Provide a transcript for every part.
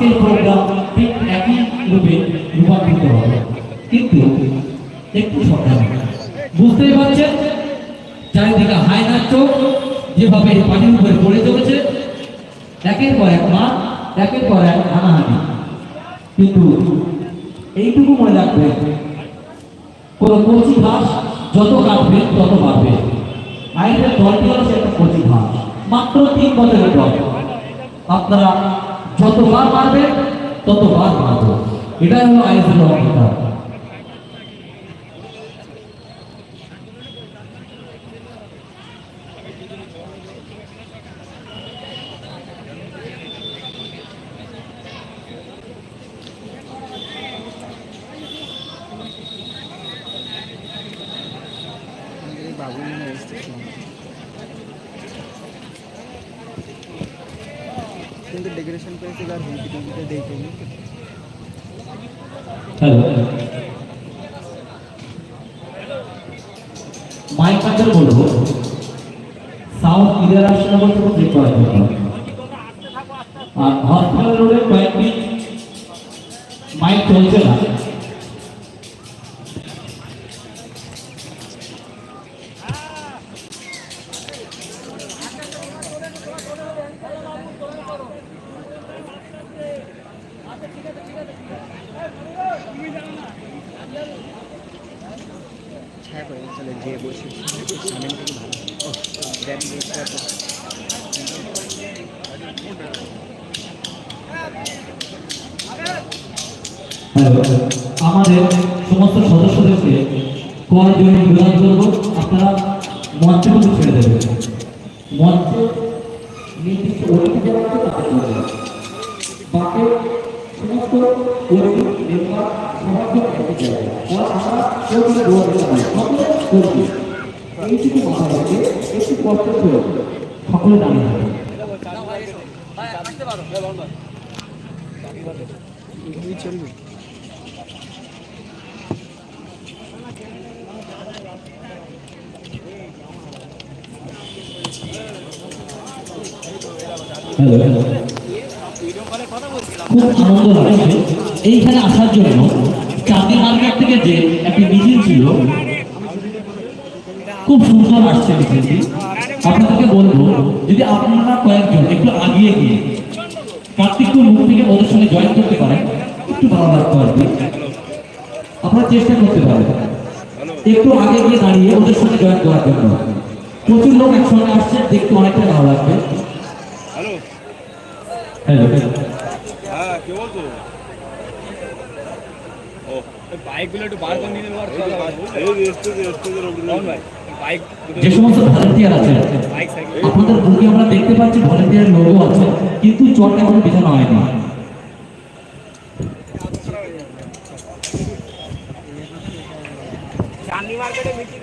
আজকের প্রোগ্রাম ঠিক একই রূপে রূপান্তরিত হবে। কিন্তু একটু সাবধান। বুঝতেই পারছেন? চারিদিকে হাই নাচ যেভাবে পানির উপরে পড়ে চলেছে, একের পর এক মা, একের পর এক হানাহানি। কিন্তু এইটুকু মনে রাখবে, কোন কচি ঘাস যত কাটবে, তত বাড়বে। আইনের দলটি হচ্ছে একটা কচি ঘাস, মাত্র তিন বছরের দল। আপনারা যতবার মারবে ততবার মারবে এটাই হলো আইনের অঙ্গীকার বাবু মনে কিন্তু ডেকোরেশন করেছিল আর হুমকি টুমকিতে দেখিনি হ্যালো। মাইক কাটার বলব। সাউন্ড ক্লিয়ার আসছে না বলতে করার জন্য আর হসপিটাল রোডে কয়েকটি মাইক চলছে না। ছায়া করে চলে যে বসে ভালো। বসে আমাদের সমস্ত সদস্যদেরকে কর জন্য নিবেদন করব। আপনারা মঞ্চে কিন্তু ছেড়ে দেবেন। মঞ্চে নির্দিষ্ট বাকি সমস্ত অতিথি মেম্বার সবার জন্য একই জায়গায় আমরা কেউ কোনো দোয়া সকলে করবি এইটুকু মাথায় রেখে একটু কষ্ট করে সকলে দাঁড়িয়ে থাকবে। চলবে হ্যালো হ্যালো। খুব আনন্দ লাগছে এইখানে আসার জন্য চাঁদি মার্কেট থেকে যে একটি মিছিল ছিল খুব সুন্দর আসছে মিছিলটি। আপনাদেরকে বলব যদি আপনারা কয়েকজন একটু আগিয়ে গিয়ে কার্তিকপুর মুখ থেকে ওদের সঙ্গে জয়েন করতে পারেন একটু ভালো লাগতো আর কি আপনারা চেষ্টা করতে পারেন। একটু আগে গিয়ে দাঁড়িয়ে ওদের সঙ্গে জয়েন করার জন্য। প্রচুর লোক একসঙ্গে আসছে দেখতে অনেকটা ভালো লাগবে। হ্যালো হ্যাঁ কে বলছো? ও বাইকগুলো একটু বার করে নিয়ে নেব আর এই স্টেজে স্টেজের কখন ভাই বাইক যে সমস্ত ভলেন্টিয়ার আছে বাইক সাইকেল। আপনাদের বুকে আমরা দেখতে পাচ্ছি ভলেন্টিয়ার লোগো আছে কিন্তু চট এখনও বিছানো হয়নি। চাঁদনি মার্কেটে মিছিল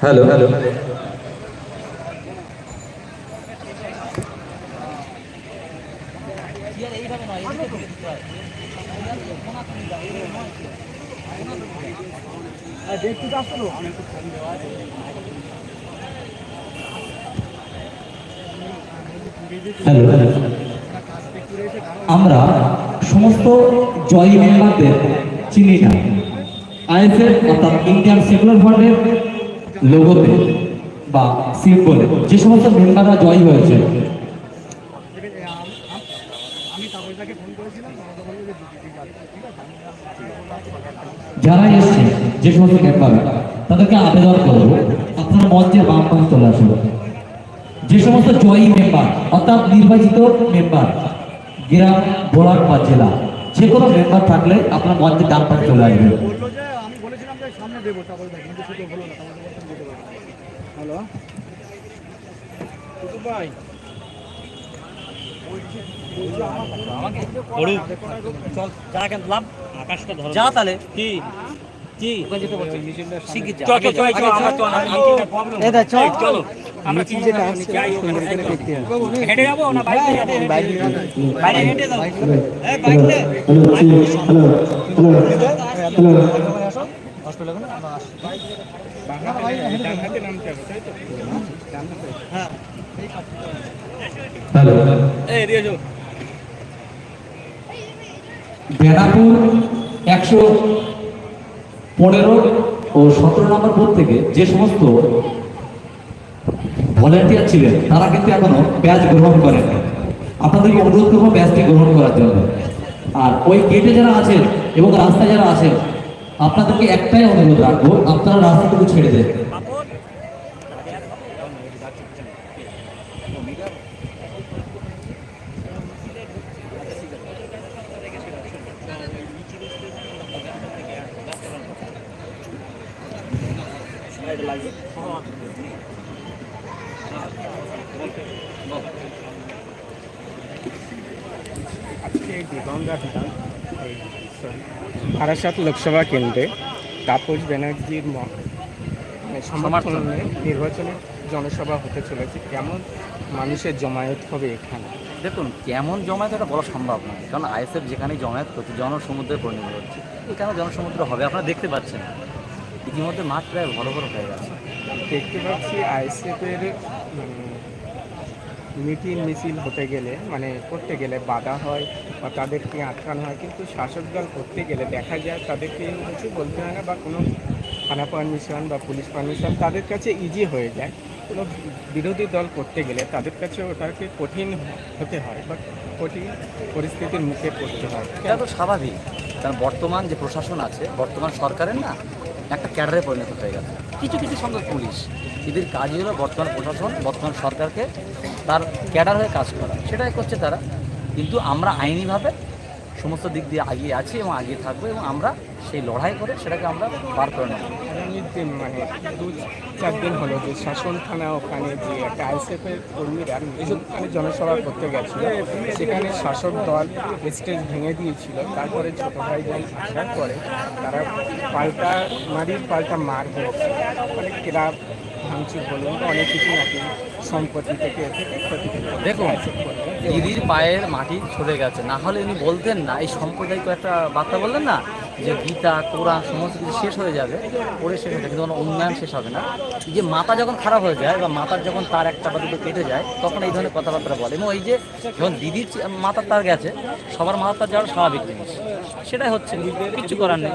হ্যালো হ্যালো হ্যালো আমরা সমস্ত জয়ী মেম্বারদের চিনি না। আইএসএফ অর্থাৎ ইন্ডিয়ান সেকুলার ফান্ডের লোগোতে বা সিম্বলে যে সমস্ত মেম্বাররা জয়ী হয়েছে। যারা এসছে, যে সমস্ত মেম্বার তাদেরকে আবেদন করব। আপনার মঞ্চের বাম পাশে চলে আসবে যে সমস্ত জয়ী মেম্বার অর্থাৎ নির্বাচিত মেম্বার গ্রাম ব্লক বা জেলা, যে কোনো মেম্বার থাকলে আপনার মঞ্চের ডান পাশে চলে আসবে। হ্যালো পড়ুক চল যা কেন লাভ আকাশটা ধরো যা তাহলে কি আমরা মিছিল যেটা সুন্দর করে দেখতে হবে হেঁটে যাব না বাইক হেঁটে বাইক বাইরে হেঁটে যাব এই বাইক নে হ্যালো এই যাও বেনাপুর একশো পনেরো ও সতেরো নম্বর বুথ থেকে যে সমস্ত ভলেন্টিয়ার ছিলেন তারা কিন্তু এখনও ব্যাচ গ্রহণ করেন আপনাদেরকে অনুরোধ করব ব্যাচটি গ্রহণ করার জন্য। আর ওই গেটে যারা আছেন এবং রাস্তায় যারা আছেন আপনাদেরকে একটাই অনুরোধ রাখব আপনারা রাস্তাটুকু ছেড়ে দেন। এই sorry, বারাসাত লোকসভা কেন্দ্রে তাপস ব্যানার্জির মানে সমর্থনে নির্বাচনে জনসভা হতে চলেছে। কেমন মানুষের জমায়েত হবে এখানে? দেখুন কেমন জমায়েত এটা বলা সম্ভব নয়। কারণ আইএসএফ যেখানে জমায়েত করছে জনসমুদ্রে পরিণত হচ্ছে। এখানে জনসমুদ্র হবে? আপনারা দেখতে পাচ্ছেন। ইতিমধ্যে মাঠ প্রায় বড় বড় হয়ে গেছে। দেখতে পাচ্ছি আইএসএফের মিটিং মিছিল হতে গেলে মানে করতে গেলে বাধা হয় বা তাদেরকে আটকানো হয়, কিন্তু শাসক দল করতে গেলে দেখা যায় তাদেরকে কিছু বলতে হয় না বা কোনো থানা পারমিশন বা পুলিশ পারমিশন তাদের কাছে ইজি হয়ে যায়। কোনো বিরোধী দল করতে গেলে তাদের কাছে ওটাকে কঠিন হতে হয় বা কঠিন পরিস্থিতির মুখে পড়তে হয়। এটা তো স্বাভাবিক। কারণ বর্তমান যে প্রশাসন আছে, বর্তমান সরকারের না একটা ক্যাডারে পরিণত হয়ে গেছে। কিছু কিছু সংখ্যক পুলিশ, এদের কাজই হলো বর্তমান প্রশাসন, বর্তমান সরকারকে তার ক্যাডার হয়ে কাজ করা। সেটাই করছে তারা। কিন্তু আমরা আইনিভাবে সমস্ত দিক দিয়ে আগিয়ে আছি এবং আগিয়ে থাকব এবং আমরা সেই লড়াই করে সেটাকে আমরা পার করে নেব। দিন মানে দু চার দিন হলো যে শাসন থানা ওখানে যে একটা আইসিএফের কর্মীরা ওখানে জনসভা করতে গেছিল। সেখানে শাসক দল স্টেজ ভেঙে দিয়েছিল। তারপরে ছোট ভাইজান আসার পরে তারা পাল্টা মারির পাল্টা মার হয়েছে মানে ক্লাব ভাঙচুর বলুন অনেক কিছু নাকি সম্পত্তি থেকে দেখুন দিদির পায়ের মাটি সরে গেছে। না হলে উনি বলতেন না এই সাম্প্রদায়িক একটা বার্তা বললেন না? যে গীতা, কোরআন সমস্ত কিছু শেষ হয়ে যাবে, পড়ে শেষ হয়ে যাবে, কিন্তু কোনো উন্নয়ন শেষ হবে না। যে মাথা যখন খারাপ হয়ে যায় বা মাথার যখন তার একটা বা দুটো কেটে যায়, তখন এই ধরনের কথাবার্তা বলে। এবং এই যে যখন দিদির মাথার তার গেছে, সবার মাথার তার যাওয়ার স্বাভাবিক জিনিস। সেটাই হচ্ছে কিচ্ছু করার নেই।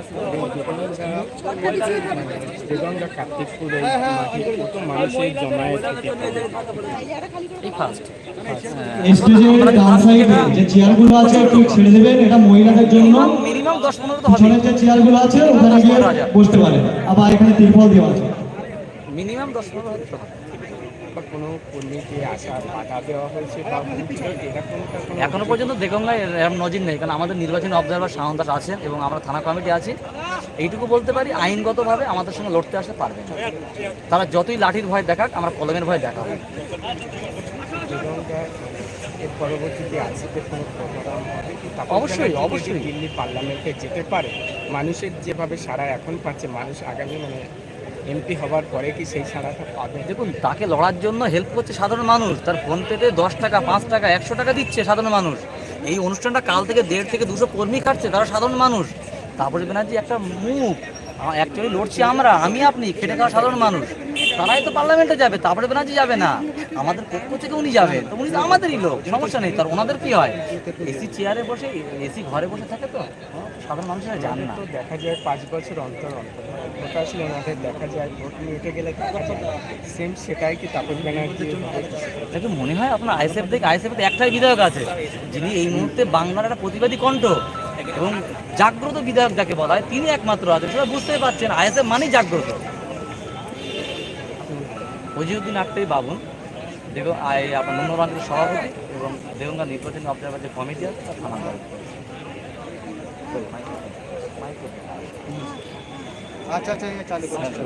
দেগঙ্গা কার্তিকপুর কত মানুষের জমায়েত এই ফার্স্ট স্টেজের ডান সাইডে যে চেয়ারগুলো আছে একটু ছেড়ে দেবেন এটা মহিলাদের জন্য। মিনিমাম দশ পনেরো তো হবে যে চেয়ারগুলো আছে ওখানে গিয়ে বসতে পারেন আবার এখানে তিরপল দেওয়া আছে। মিনিমাম হলে হবে। বা কোনো কর্মীকে আসার বাধা দেওয়া হয়েছে বা এখনও পর্যন্ত দেগঙ্গায় এরকম নজির নেই কারণ আমাদের নির্বাচনী অবজারভার দাস আছেন এবং আমরা থানা কমিটি আছি। এইটুকু বলতে পারি আইনগতভাবে আমাদের সঙ্গে লড়তে আসতে পারবে না। তারা যতই লাঠির ভয় দেখাক আমরা কলমের ভয় দেখাবো। পরবর্তীতে আসিতে কোনো প্রোগ্রাম হবে অবশ্যই, অবশ্যই। দিল্লি পার্লামেন্টে যেতে পারে মানুষের যেভাবে সারা এখন পাচ্ছে মানুষ আগামী মানে এমপি হবার পরে কি সেই সাড়াটা পাবে? দেখুন, তাকে লড়ার জন্য হেল্প করছে সাধারণ মানুষ। তার ফোন পেতে দশ টাকা, পাঁচ টাকা, একশো টাকা দিচ্ছে সাধারণ মানুষ। এই অনুষ্ঠানটা কাল থেকে দেড় থেকে দুশো কর্মী খাটছে, তারা সাধারণ মানুষ। তারপরে ব্যানার্জি একটা মুখ। অ্যাকচুয়ালি লড়ছি আমরা, আমি আপনি, খেটে খাওয়া সাধারণ মানুষ। তারাই তো পার্লামেন্টে যাবে তারপরে ব্যানার্জি যাবে না। আমাদের পক্ষ থেকে উনি যাবেন। তো উনি তো আমাদেরই লোক সমস্যা নেই। তার ওনাদের কি হয়? এসি চেয়ারে বসে এসি ঘরে বসে থাকে তো? সাধারণ মানুষেরা যান না। দেখা যায় পাঁচ বছর অন্তর অন্তর। আসলে ওনাদের দেখা যায় ভোট নিয়ে উঠে গেলে সেম সেটাই কি তাপস ব্যানার্জি দেখুন মনে হয় আপনার আইএসএফ থেকে আইএসএফ একটাই বিধায়ক আছে যিনি এই মুহূর্তে বাংলার একটা প্রতিবাদী কণ্ঠ। এবং জাগ্রত বিধায়ক যাকে বলা হয় তিনি একমাত্র আছেন সেটা বুঝতেই পারছেন আইএসএফ মানেই জাগ্রত। মজিউদ্দিন আক্তারি বাবুন দেখো আই আপনার নন্দবাঙ্গের সভাপতি এবং দেবঙ্গা নির্বাচনী অবজারভার যে কমিটি আছে তার থানা আচ্ছা আচ্ছা চালু করছি